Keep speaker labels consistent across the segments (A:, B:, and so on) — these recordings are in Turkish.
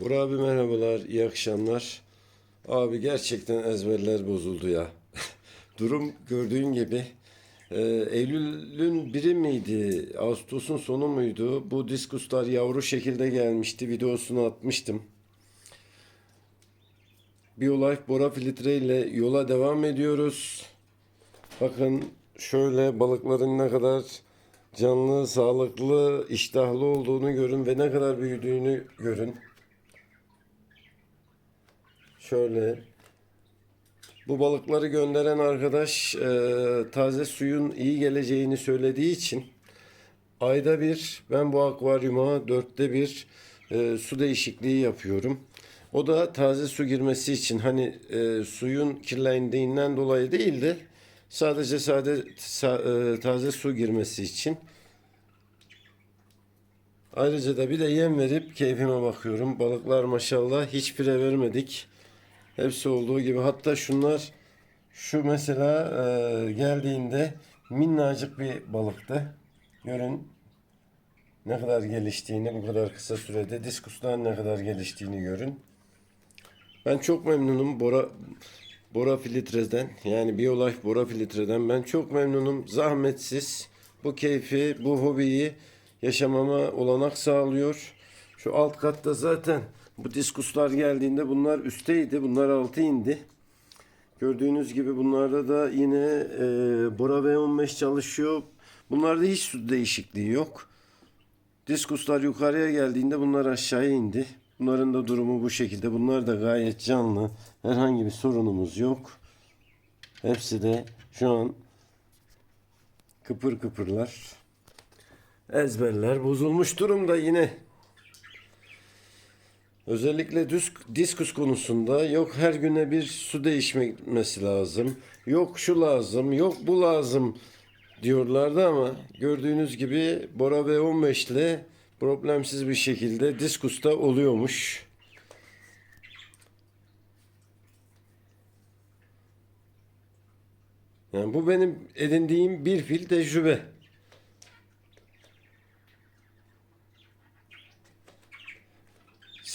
A: Burak abi merhabalar, iyi akşamlar. Abi gerçekten ezberler bozuldu ya. Durum gördüğün gibi. Ee, Eylül'ün biri miydi, Ağustos'un sonu muydu? Bu diskuslar yavru şekilde gelmişti, videosunu atmıştım. Biolife Bora filtre ile yola devam ediyoruz. Bakın şöyle balıkların ne kadar canlı, sağlıklı, iştahlı olduğunu görün ve ne kadar büyüdüğünü görün. Şöyle. Bu balıkları gönderen arkadaş e, taze suyun iyi geleceğini söylediği için ayda bir ben bu akvaryuma dörtte bir e, su değişikliği yapıyorum. O da taze su girmesi için hani e, suyun kirlendiğinden dolayı değil de sadece sade sa- e, taze su girmesi için. Ayrıca da bir de yem verip keyfime bakıyorum. Balıklar maşallah hiç pire vermedik. Hepsi olduğu gibi. Hatta şunlar şu mesela e, geldiğinde minnacık bir balıktı. Görün ne kadar geliştiğini bu kadar kısa sürede diskustan ne kadar geliştiğini görün. Ben çok memnunum Bora Bora filtreden yani BioLife Bora filtreden ben çok memnunum. Zahmetsiz bu keyfi, bu hobiyi yaşamama olanak sağlıyor. Şu alt katta zaten bu diskuslar geldiğinde bunlar üstteydi. Bunlar altı indi. Gördüğünüz gibi bunlarda da yine e, Bora V15 çalışıyor. Bunlarda hiç su değişikliği yok. Diskuslar yukarıya geldiğinde bunlar aşağıya indi. Bunların da durumu bu şekilde. Bunlar da gayet canlı. Herhangi bir sorunumuz yok. Hepsi de şu an kıpır kıpırlar. Ezberler bozulmuş durumda yine. Özellikle disk, diskus konusunda yok her güne bir su değişmesi lazım. Yok şu lazım, yok bu lazım diyorlardı ama gördüğünüz gibi Bora V15 ile problemsiz bir şekilde diskusta oluyormuş. Yani bu benim edindiğim bir fil tecrübe.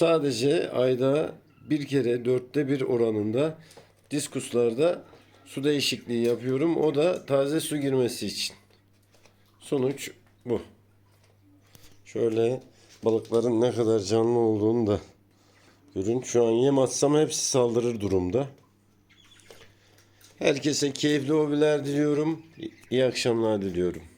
A: Sadece ayda bir kere dörtte bir oranında diskuslarda su değişikliği yapıyorum. O da taze su girmesi için. Sonuç bu. Şöyle balıkların ne kadar canlı olduğunu da görün. Şu an yem atsam hepsi saldırır durumda. Herkese keyifli hobiler diliyorum. İyi akşamlar diliyorum.